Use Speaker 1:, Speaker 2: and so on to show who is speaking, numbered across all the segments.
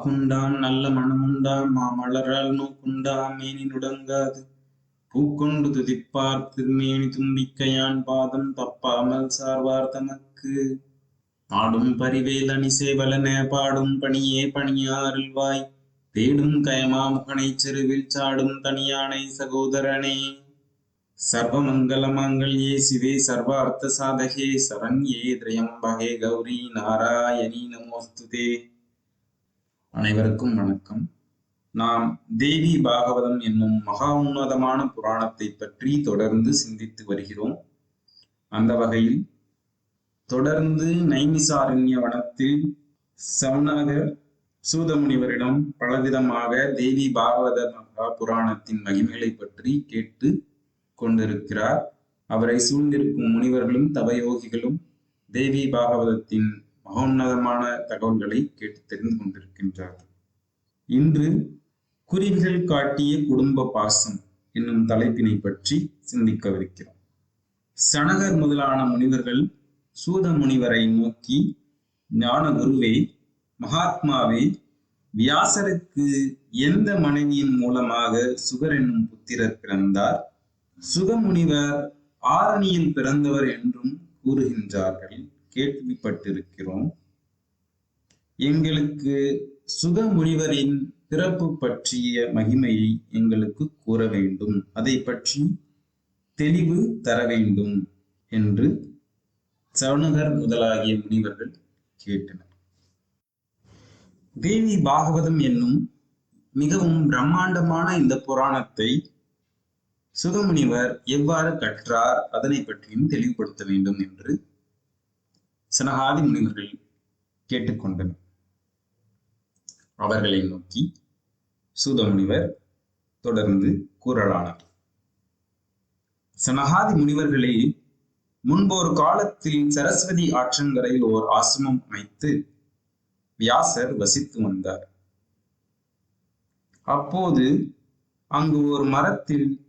Speaker 1: வாக்குண்டான் நல்ல மனமுண்டாம் மாமலரால் நோக்குண்டா மேனி நுடங்காது. பூக்கொண்டு துதிப்பார் திருமேனி தும்பிக்கையான் பாதம் தப்பாமல் சார்வார் தமக்கு. பாடும் பரிவேல் அணிசே சேவலன பாடும் பணியே பணியாருள்வாய் தேடும் கயமா முகனைச் செருவில் சாடும் தனியானை சகோதரனே. சர்வமங்கல மாங்கல்யே சிவே சர்வார்த்த சாதகே சரண்யே திரயம்பகே கௌரி நாராயணி நமோஸ்துதே. அனைவருக்கும் வணக்கம். நாம் தேவி பாகவதம் என்னும் மகா உன்னதமான புராணத்தை பற்றி தொடர்ந்து சிந்தித்து வருகிறோம். அந்த வகையில் தொடர்ந்து நைமிசாரண்ய வனத்தில் சவுனாகர் சூதமுனிவரிடம் பலவிதமாக தேவி பாகவத மகா புராணத்தின் மகிமைகளை பற்றி கேட்டு கொண்டிருக்கிறார். அவரை சூழ்ந்திருக்கும் முனிவர்களும் தவயோகிகளும் தேவி பாகவதத்தின் மகோன்னதமான தகவல்களை கேட்டு தெரிந்து கொண்டிருக்கின்றார்கள் இன்று குருவிகள் காட்டிய குடும்ப பாசம் என்னும் தலைப்பினை பற்றி சிந்திக்கவிருக்கிறோம். சனகர் முதலான முனிவர்கள் சூத முனிவரை நோக்கி ஞான குருவே மகாத்மாவே வியாசருக்கு எந்த மனைவியின் மூலமாக சுகர் என்னும் புத்திரர் பிறந்தார்? சுகமுனிவர் ஆரணியில் பிறந்தவர் என்றும் கூறுகின்றார்கள். கேள்விப்பட்டிருக்கிறோம். எங்களுக்கு சுகமுனிவரின் பிறப்பு பற்றிய மகிமையை எங்களுக்கு கூற வேண்டும். அதை பற்றி தெளிவு தர வேண்டும் என்று சவுனகர் முதலாகிய முனிவர்கள் கேட்டனர். தேவி பாகவதம் என்னும் மிகவும் பிரம்மாண்டமான இந்த புராணத்தை சுகமுனிவர் எவ்வாறு கற்றார் அதனை பற்றியும் தெளிவுபடுத்த வேண்டும் என்று சனகாதி முனிவர்கள் கேட்டுக்கொண்டனர். அவர்களை நோக்கி சூதமுனிவர் தொடர்ந்து கூறலானார். சனகாதி முனிவர்களே முன்பொரு காலத்தில் சரஸ்வதி ஆற்றங்கரையில் ஓர் ஆசிரமம் அமைத்து வியாசர் வசித்து வந்தார். அப்போது அங்கு ஒரு மரத்தில்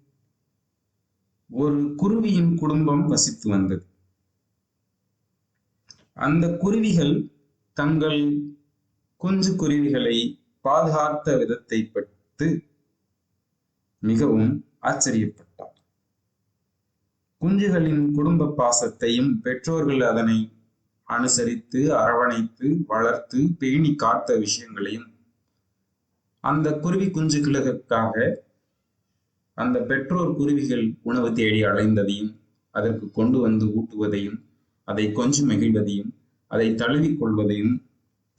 Speaker 1: ஒரு குருவியின் குடும்பம் வசித்து வந்தது. அந்த குருவிகள் தங்கள் குஞ்சு குருவிகளை பாதுகாத்த விதத்தை பற்றி மிகவும் ஆச்சரியப்பட்டார். குஞ்சுகளின் குடும்ப பாசத்தையும் பெற்றோர்கள் அதனை அனுசரித்து அரவணைத்து வளர்த்து பேணி காத்த விஷயங்களையும் அந்த குருவி குஞ்சுகளுக்காக அந்த பெற்றோர் குருவிகள் உணவு தேடி அலைந்ததையும் அதற்கு கொண்டு வந்து ஊட்டுவதையும் அதை கொஞ்சம் மகிழ்வதையும் அதை தழுவிக் கொள்வதையும்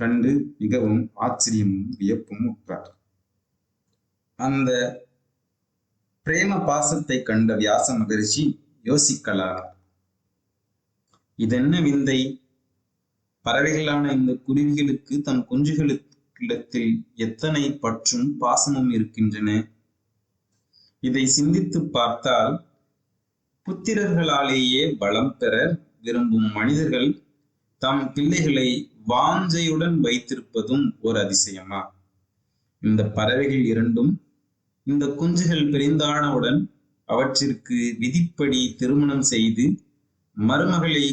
Speaker 1: கண்டு மிகவும் ஆச்சரியமும் வியப்பும் உற்றார். அந்த பிரேம பாசத்தை கண்ட வியாச மகரிஷி யோசிக்கலார். இதென்ன விந்தை? பறவைகளான இந்த குருவிகளுக்கு தம் குஞ்சுகளுக்கிடத்தில் எத்தனை பற்றும் பாசமும் இருக்கின்றன? இதை சிந்தித்து பார்த்தால் புத்திரர்களாலேயே பலம் பெற விரும்பும் மனிதர்கள் தம் பிள்ளைகளை வாஞ்சையுடன் வைத்திருப்பதும் ஒரு அதிசயமா? இந்த பறவைகள் இரண்டும் இந்த குஞ்சுகள் பிரிந்தானவுடன் அவற்றிற்கு விதிப்படி திருமணம் செய்து மருமகளை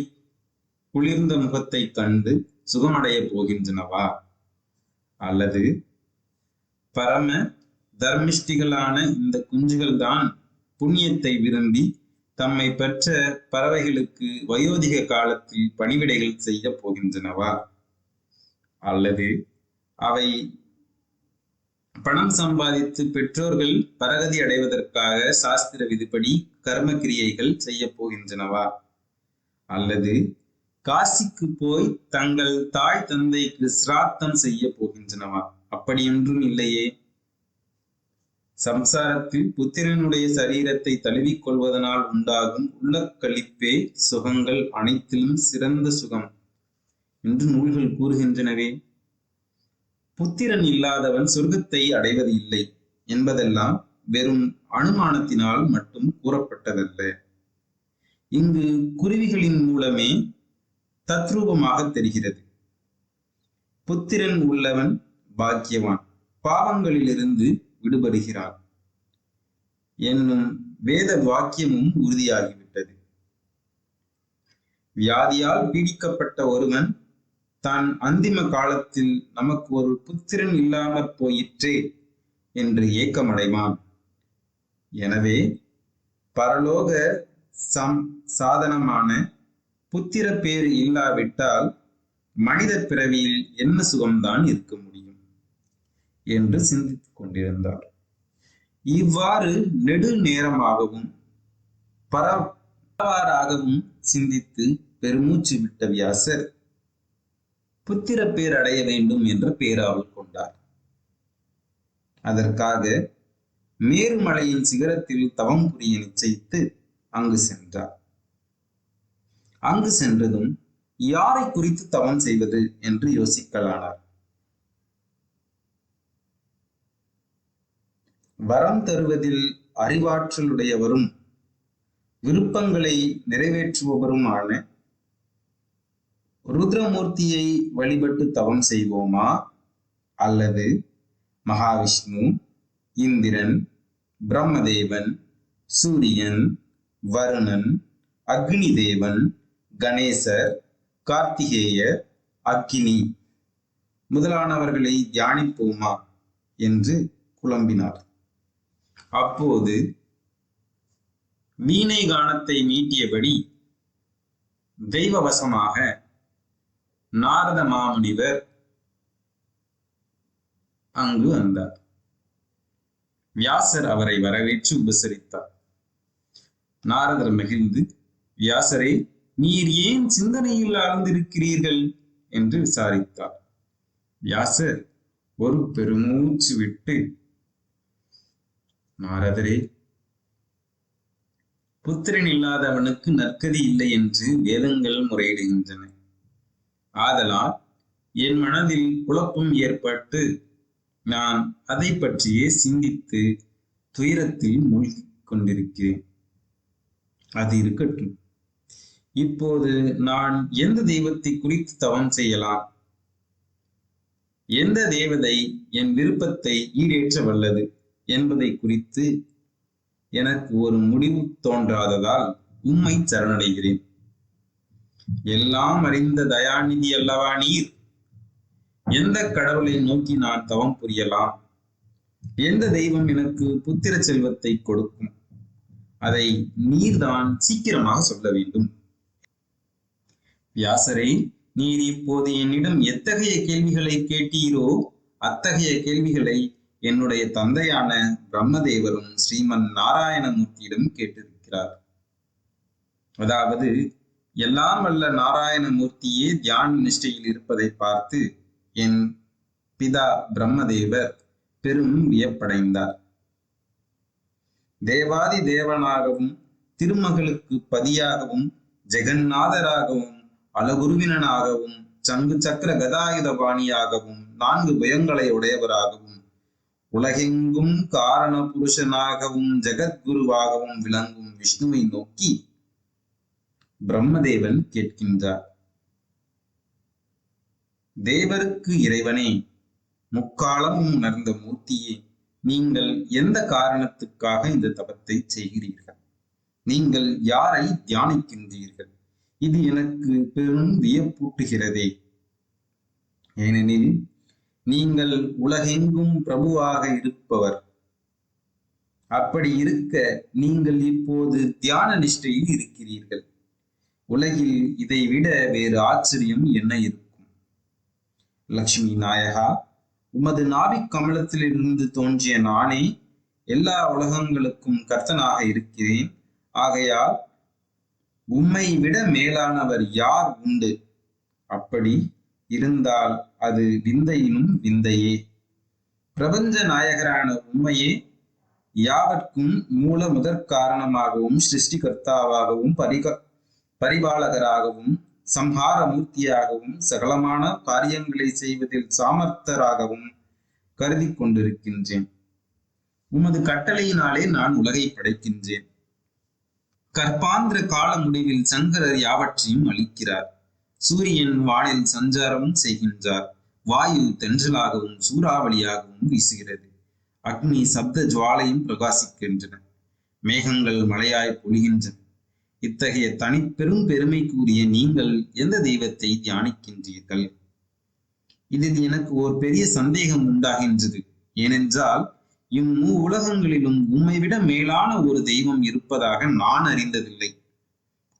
Speaker 1: குளிர்ந்த முகத்தை கண்டு சுகமடைய போகின்றனவா? அல்லது பரம தர்மிஷ்டிகளான இந்த குஞ்சுகள் தான் புண்ணியத்தை விரும்பி தம்மை பெற்ற பறவைகளுக்கு வயோதிக காலத்தில் பணிவிடைகள் செய்ய போகின்றனவா? அல்லது அவை பணம் சம்பாதித்து பெற்றோர்கள் பரகதி அடைவதற்காக சாஸ்திர விதிப்படி கர்ம கிரியைகள் செய்ய போகின்றனவா? அல்லது காசிக்கு போய் தங்கள் தாய் தந்தைக்கு சிராத்தம் செய்ய போகின்றனவா? அப்படியொன்றும் இல்லையே. சம்சாரத்தில் புத்திரனுடைய சரீரத்தை தழுவிக் கொள்வதனால் உண்டாகும் உள்ள கழிப்பே சுகங்கள் அனைத்திலும் சிறந்த சுகம் என்று நூல்கள் கூறுகின்றனவே. புத்திரன் இல்லாதவன் சொர்க்கத்தை அடைவது இல்லை என்பதெல்லாம் வெறும் அனுமானத்தினால் மட்டும் கூறப்பட்டதல்ல. இங்கு குருவிகளின் மூலமே தத்ரூபமாக தெரிகிறது. புத்திரன் உள்ளவன் பாக்கியவான். பாவங்களிலிருந்து விடுபடுகிறார். என்னும் வேத வாக்கியமும் உறுதியாகிவிட்டது. வியாதியால் பீடிக்கப்பட்ட ஒருவன் தான் அந்திம காலத்தில் நமக்கு ஒரு புத்திரன் இல்லாமற் போயிற்றே என்று ஏக்கமடைவான். எனவே பரலோக சம் சாதனமான புத்திர பேறு இல்லாவிட்டால் மனித பிறவியில் என்ன சுகம்தான் இருக்க முடியும்? என்று சிந்தித்துக் கொண்டிருந்தார். இவ்வாறு நெடு நேரமாகவும் பரவாறாகவும் சிந்தித்து பெருமூச்சு விட்ட வியாசர் புத்திர பேர் அடைய வேண்டும் என்ற பேராவல் கொண்டார். அதற்காக மேருமலையின் சிகரத்தில் தவம் புரிய நிச்சயித்து அங்கு சென்றார். அங்கு சென்றதும் யாரை குறித்து தவம் செய்வது என்று யோசிக்கலானார். வரம் தருவதில் அறிவாற்றலுடையவரும் விருப்பங்களை நிறைவேற்றுபவருமான ருத்ரமூர்த்தியை வழிபட்டு தவம் செய்வோமா? அல்லது மகாவிஷ்ணு இந்திரன் பிரம்மதேவன் சூரியன் வருணன் அக்னி தேவன் கணேசர் கார்த்திகேயர் அக்கினி முதலானவர்களை தியானிப்போமா? என்று குழம்பினார். அப்போது வீணை கானத்தை மீட்டியபடி தெய்வவசமாக நாரத மாமுனிவர் அங்கு வந்தார். வியாசர் அவரை வரவேற்று உபசரித்தார். நாரதர் மகிழ்ந்து வியாசரே நீர் ஏன் சிந்தனையில் ஆழ்ந்திருக்கிறீர்கள்? என்று விசாரித்தார். வியாசர் ஒரு பெருமூச்சு விட்டு நாரதரே புத்திரன் இல்லாதவனுக்கு நற்கதி இல்லை என்று வேதங்கள் முறையிடுகின்றன. ஆதலால் என் மனதில் குழப்பம் ஏற்பட்டு நான் அதை பற்றியே சிந்தித்து துயரத்தில் மூழ்கிக் கொண்டிருக்கிறேன் அது இருக்கட்டும். இப்போது நான் எந்த தெய்வத்தை குறித்து தவம் செய்யலாம்? எந்த தேவதை என் விருப்பத்தை ஈடேற்ற வல்லது? என்பதை குறித்து எனக்கு ஒரு முடிவு தோன்றாததால் உம்மை சரணடைகிறேன். எல்லாம் அறிந்த தயாநிதி அல்லவா நீர்? எந்த கடவுளை நோக்கி நான் தவம் புரியலாம்? எந்த தெய்வம் எனக்கு புத்திர செல்வத்தை கொடுக்கும்? அதை நீர்தான் சீக்கிரமாக சொல்ல வேண்டும். வியாசரே நீர் இப்போது என்னிடம் எத்தகைய கேள்விகளை கேட்டீரோ அத்தகைய கேள்விகளை என்னுடைய தந்தையான பிரம்மதேவரும் ஸ்ரீமன் நாராயணமூர்த்தியிடம் கேட்டிருக்கிறார். அதாவது எல்லாம் வல்ல நாராயணமூர்த்தியே தியான நிஷ்டையில் இருப்பதை பார்த்து என் பிதா பிரம்மதேவர் பெரும் வியப்படைந்தார். தேவாதி தேவனாகவும் திருமகளுக்கு பதியாகவும் ஜெகநாதராகவும் அலகுருவினனாகவும் சங்கு சக்கர கதாயுத பாணியாகவும் நான்கு பயங்களை உடையவராகவும் உலகெங்கும் காரண புருஷனாகவும் ஜெகத்குருவாகவும் விளங்கும் விஷ்ணுவை நோக்கி பிரம்மதேவன் கேட்கின்றார். தேவருக்கு இறைவனே முக்காலமும் உணர்ந்த மூர்த்தியே நீங்கள் எந்த காரணத்துக்காக இந்த தபத்தை செய்கிறீர்கள்? நீங்கள் யாரை தியானிக்கின்றீர்கள்? இது எனக்கு பெரும் வியப்பூட்டுகிறதே. ஏனெனில் நீங்கள் உலகெங்கும் பிரபுவாக இருப்பவர். அப்படி இருக்க நீங்கள் இப்போது தியான நிஷ்டையில் இருக்கிறீர்கள். உலகில் இதை விட வேறு ஆச்சரியம் என்ன இருக்கும்? லக்ஷ்மி நாயகா உமது நாபிக் கமலத்திலிருந்து தோன்றிய நானே எல்லா உலகங்களுக்கும் கர்த்தனாக இருக்கிறேன். ஆகையால் உம்மை விட மேலானவர் யார் உண்டு? அப்படி இருந்தால் அது விந்தையினும் விந்தையே. பிரபஞ்ச நாயகரான உண்மையே யாவர்க்கும் மூல முதற் காரணமாகவும் சிருஷ்டிகர்த்தாவாகவும் பரிக பரிபாலகராகவும் சம்ஹார மூர்த்தியாகவும் சகலமான காரியங்களை செய்வதில் சாமர்த்தராகவும் கருதி கொண்டிருக்கின்றேன். உமது கட்டளையினாலே நான் உலகை படைக்கின்றேன். கற்பாந்திர கால முடிவில் சங்கரர் யாவற்றையும் அளிக்கிறார். சூரியன் வானில் சஞ்சாரமும் செய்கின்றார். வாயு தென்றலாகவும் சூறாவளியாகவும் வீசுகிறது. அக்னி சப்த ஜுவாலையும் பிரகாசிக்கின்றன. மேகங்கள் மழையாய் பொழிகின்றன. இத்தகைய தனிப்பெரும் பெருமை கூறிய நீங்கள் எந்த தெய்வத்தை தியானிக்கின்றீர்கள்? இதில் எனக்கு ஒரு பெரிய சந்தேகம் உண்டாகின்றது. ஏனென்றால் இம்மூ உலகங்களிலும் உம்மை விட மேலான ஒரு தெய்வம் இருப்பதாக நான் அறிந்ததில்லை.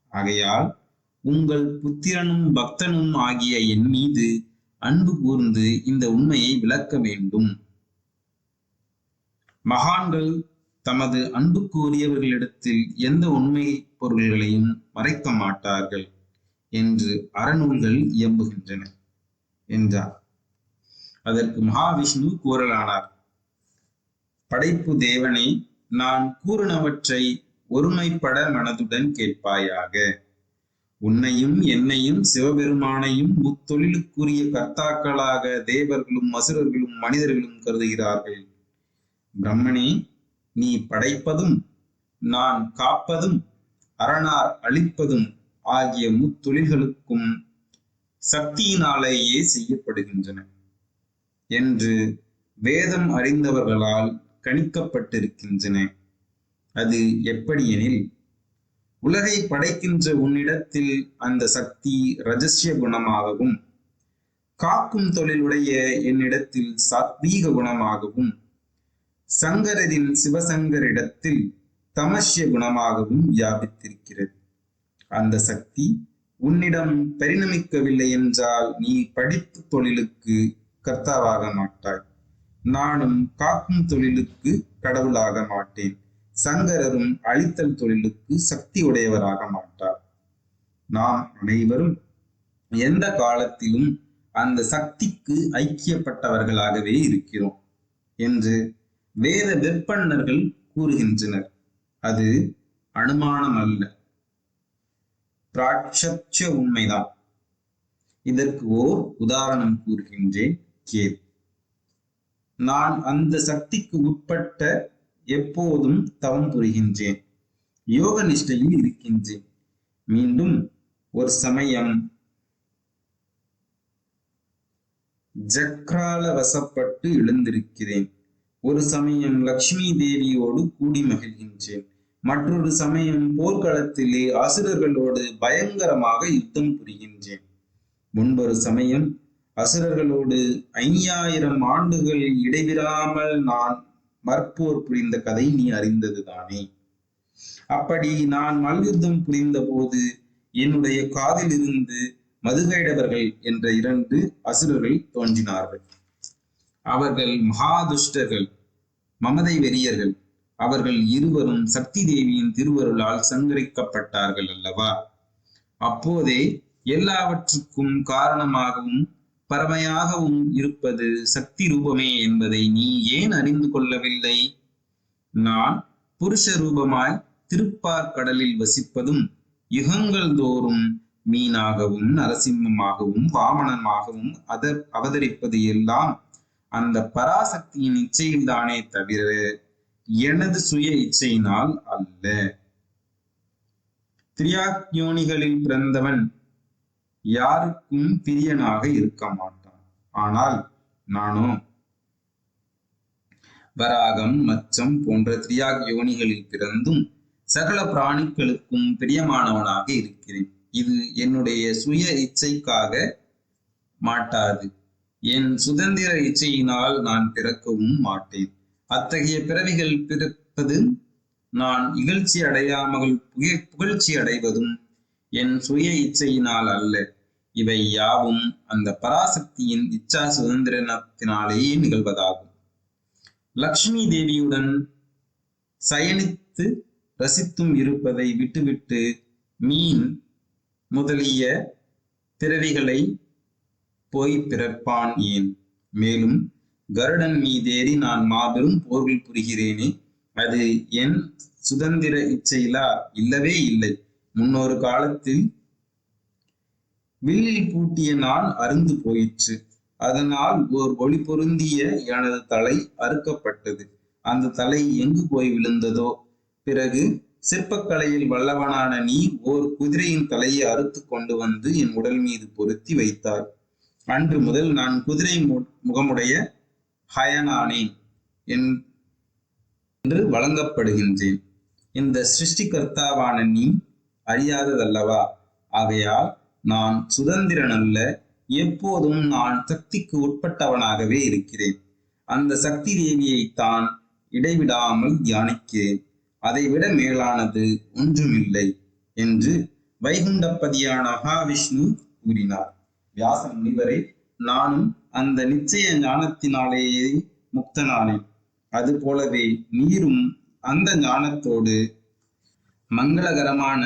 Speaker 1: ஆகையால் உங்கள் புத்திரனும் பக்தனும் ஆகிய என் மீது அன்பு கூர்ந்து இந்த உண்மையை விளக்க வேண்டும். மகான்கள் தமது அன்புக்குரியவர்களிடத்தில் எந்த உண்மை பொருள்களையும் மறைக்க மாட்டார்கள் என்று அறநூல்கள் இயம்புகின்றன என்றார். அதற்கு மகாவிஷ்ணு கூறலானார் படைப்பு தேவனே நான் கூறினவற்றை ஒருமைப்பட மனதுடன் கேட்பாயாக. உன்னையும் என்னையும் சிவபெருமானையும் முத்தொழிலுக்குரிய கர்த்தாக்களாக தேவர்களும் அசுரர்களும் மனிதர்களும் கருதுகிறார்கள். பிரம்மனே நீ படைப்பதும் நான் காப்பதும் அரணார் அழிப்பதும் ஆகிய முத்தொழில்களுக்கும் சக்தியினாலேயே செய்யப்படுகின்றன என்று வேதம் அறிந்தவர்களால் கணிக்கப்பட்டிருக்கின்றன. அது எப்படியெனில் உலகை படைக்கின்ற உன்னிடத்தில் அந்த சக்தி ரஜஸ்ய குணமாகவும் காக்கும் தொழிலுடைய என்னிடத்தில் சாத்வீக குணமாகவும் சங்கரரின் சிவசங்கரிடத்தில் தமஸ்ய குணமாகவும் வியாபித்திருக்கிறது. அந்த சக்தி உன்னிடம் பரிணமிக்கவில்லை என்றால் நீ படிப்பு தொழிலுக்கு கர்த்தாவாக மாட்டாய். நானும் காக்கும் தொழிலுக்கு கடவுளாக மாட்டேன். சங்கரரும் அழித்தல் தொழிலுக்கு சக்தி உடையவராக மாட்டார். நாம் அனைவரும் எந்த காலத்திலும் அந்த சக்திக்கு ஐக்கியப்பட்டவர்களாகவே இருக்கிறோம் என்று வேத விற்பன்னர்கள் கூறுகின்றனர். அது அனுமானம் அல்ல. பிராட்ச உண்மைதான். இதற்கு ஓர் உதாரணம் கூறுகின்றேன். கேள். நான் அந்த சக்திக்கு உட்பட்ட எப்போதும் தவம் புரிகின்றேன். யோக நிஷ்டையில் இருக்கின்றேன். மீண்டும் ஒரு சமயம். ஜக்ரால வசப்பட்டு எழுந்திருக்கிறேன். ஒரு சமயம் லக்ஷ்மி தேவியோடு கூடி மகிழ்கின்றேன். மற்றொரு சமயம் போர்க்களத்திலே அசுரர்களோடு பயங்கரமாக யுத்தம் புரிகின்றேன். முன்பொரு சமயம் அசுரர்களோடு ஐயாயிரம் ஆண்டுகள் இடைவிடாமல் நான் மற்போர் புரிந்த கதை நீ அறிந்தது தானே. அப்படி நான் மல்யுத்தம் புரிந்த போது என்னுடைய காதில் இருந்து மதுகைடவர்கள் என்ற இரண்டு அசுரர்கள் தோன்றினார்கள். அவர்கள் மகாதுஷ்டர்கள் மமதை வெறியர்கள். அவர்கள் இருவரும் சக்தி தேவியின் திருவருளால் சங்கரிக்கப்பட்டார்கள் அல்லவா? அப்போதே எல்லாவற்றுக்கும் காரணமாகவும் பரமையாகவும் இருப்பது சக்தி ரூபமே என்பதை நீ ஏன் அறிந்து கொள்ளவில்லை? நான் புருஷ ரூபமாய் திருப்பார் கடலில் வசிப்பதும் யுகங்கள் தோறும் மீனாகவும் நரசிம்மமாகவும் வாமனமாகவும் அதர் அவதரிப்பது எல்லாம் அந்த பராசக்தியின் இச்சையில்தானே தவிர எனது சுய இச்சையினால் அல்ல. திரியாக்யோனிகளில் பிறந்தவன் யாருக்கும் பிரியனாக இருக்க மாட்டான். ஆனால் நானோ வராகம் மச்சம் போன்ற திரியாக யோனிகளில் பிறந்தும் சகல பிராணிகளுக்கும் பிரியமானவனாக இருக்கிறேன். இது என்னுடைய சுய இச்சைக்காக மாட்டாது. என் சுதந்திர இச்சையினால் நான் பிறக்கவும் மாட்டேன். அத்தகைய பிறவிகள் பிறப்பது நான் இகழ்ச்சி அடையாமல் புகழ்ச்சி அடைவதும் என் சுய இச்சையினால் அல்ல. இவை யாவும் அந்த பராசக்தியின் இச்சா சுதந்திரத்தினாலேயே நிகழ்வதாகும். லக்ஷ்மி தேவியுடன் சயனித்து ரசித்தும் இருப்பதை விட்டுவிட்டு மீன் முதலிய பிறவிகளை போய் பிறப்பான் ஏன்? மேலும் கருடன் மீதேறி நான் மாபெரும் போர்கள் புரிகிறேனே அது என் சுதந்திர இச்சையிலா? இல்லவே இல்லை. முன்னொரு காலத்தில் வில்லில் பூட்டிய நான் அருந்து போயிற்று. அதனால் ஓர் ஒளி பொருந்திய எனது தலை அறுக்கப்பட்டது. அந்த தலை எங்கு போய் விழுந்ததோ? பிறகு சிற்பக்கலையில் வல்லவனான நீ ஓர் குதிரையின் தலையை அறுத்து கொண்டு வந்து என் உடல் மீது பொருத்தி வைத்தாய் அன்று முதல் நான் குதிரை முகமுடைய ஹயனானேன் என்று வழங்கப்படுகின்றேன். இந்த சிருஷ்டிகர்த்தாவான நீ அறியாததல்லவா? ஆகையால் நான் சுதந்திரன் அல்ல எப்போதும் நான் சக்திக்கு உட்பட்டவனாகவே இருக்கிறேன். அந்த சக்தி தேவியை தான் இடைவிடாமல் தியானிக்கிறேன். அதைவிட மேலானது ஒன்றுமில்லை என்று வைகுண்டப்பதியான மகாவிஷ்ணு கூறினார். வியாச முனிவரை நானும் அந்த நிச்சய ஞானத்தினாலேயே முக்தனானேன். அது போலவே நீரும் அந்த ஞானத்தோடு மங்களகரமான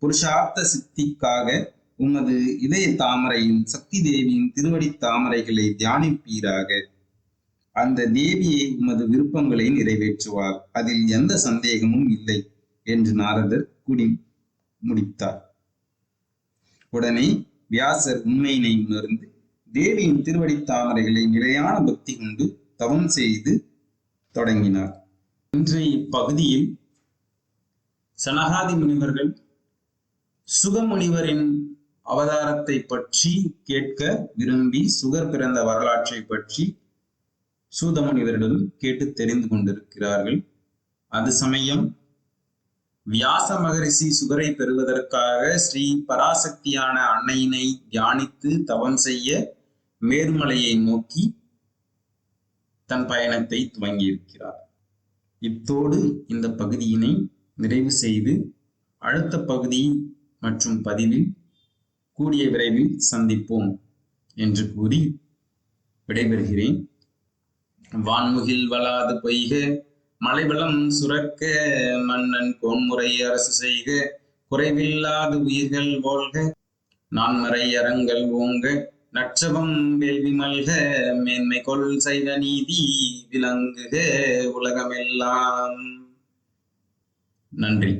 Speaker 1: புருஷார்த்த சித்திக்காக உமது இதய தாமரையும் சக்தி தேவியின் திருவடி தாமரைகளை தியானிப்பீராக. அந்த தேவியை உமது விருப்பங்களை நிறைவேற்றுவார். அதில் எந்த சந்தேகமும் இல்லை என்று நாரதர் குடி முடித்தார். உடனே வியாசர் உண்மையினை உணர்ந்து தேவியின் திருவடி தாமரைகளை நிலையான பக்தி கொண்டு தவம் செய்து தொடங்கினார். இன்றைய இப்பகுதியில் சனகாதி முனிவர்கள் சுகமுனிவரின் அவதாரத்தை பற்றி கேட்க விரும்பி சுகர் பிறந்த வரலாற்றை பற்றி சூதமுனிவரிடம் கேட்டு தெரிந்து கொண்டிருக்கிறார்கள். அது சமயம் வியாச மகரிஷி சுகரை பெறுவதற்காக ஸ்ரீ பராசக்தியான அன்னையினை தியானித்து தவம் செய்ய மேருமலையை நோக்கி தன் பயணத்தை துவங்கியிருக்கிறார். இத்தோடு இந்த பகுதியினை நிறைவு செய்து அடுத்த பகுதி மற்றும் பதிவில் கூடிய விரைவில் சந்திப்போம் என்று கூறி விடைபெறுகிறேன். வான்முகில் வளாது பொய்க மலைவளம் சுரக்க மன்னன் கோன்முறை அரசு செய்க குறைவில்லாது உயிர்கள் போல்க நான்மறை அறங்கள் ஓங்க நற்றவம் வேள்வி மல்க மேன்மை கொள் செய்த நீதி விளங்குக உலகமெல்லாம். நன்றி.